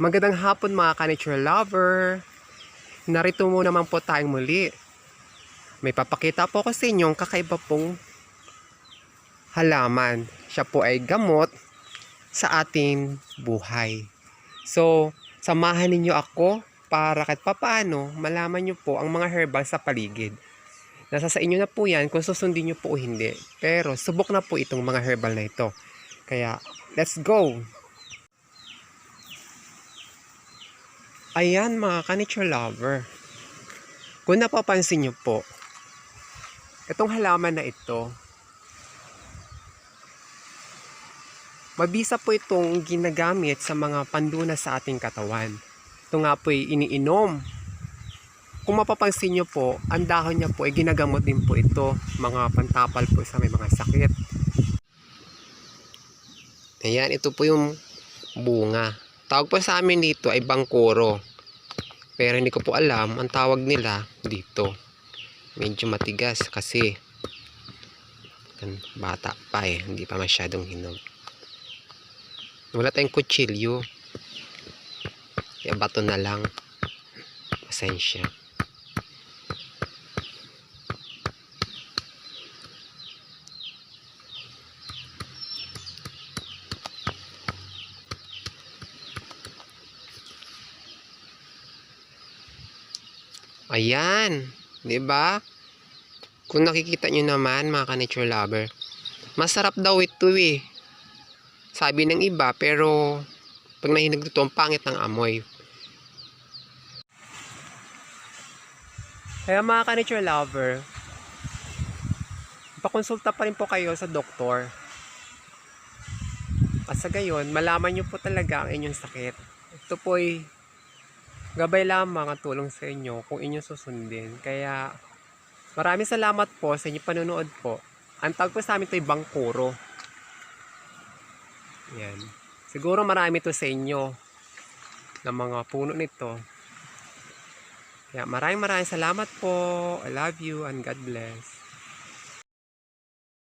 Magandang hapon mga ka-nature lover. Narito mo naman po tayong muli. May papakita po ko sa inyong kakaiba pong halaman. Siya po ay gamot sa ating buhay. So, samahan ninyo ako para kahit papaano malaman nyo po ang mga herbal sa paligid. Nasa sa inyo na po yan kung susundin nyo po o hindi. Pero subok na po itong mga herbal na ito. Kaya, let's go! Ayan mga ka-nature lover. Kung napapansin nyo po, itong halaman na ito, mabisa po itong ginagamit sa mga panduna sa ating katawan. Ito nga po ay iniinom. Kung mapapansin nyo po, ang dahon niya po ay ginagamot din po ito, mga pantapal po sa may mga sakit. Ayan, ito po yung bunga. Tawag po sa amin dito ay bangkuro. Pero hindi ko po alam ang tawag nila dito. Medyo matigas kasi bata pa eh. Hindi pa masyadong hinog. Wala tayong kutsilyo. Kaya bato na lang. Pasensya. Ayan. 'Di ba? Kung nakikita nyo naman mga ka-nature lover, masarap daw ito eh. Sabi ng iba, pero pag nahinog ito, ang pangit ng amoy. Kaya mga ka-nature lover, pakonsulta pa rin po kayo sa doktor. At sa gayon, malaman nyo po talaga ang inyong sakit. Ito po ay gabay lamang ang tulong sa inyo kung inyong susundin. Kaya maraming salamat po sa inyong panonood po. Ang tawag po sa amin ito ay bangkuro. Yan. Siguro marami to sa inyo ng mga puno nito. Kaya maraming maraming salamat po. I love you and God bless.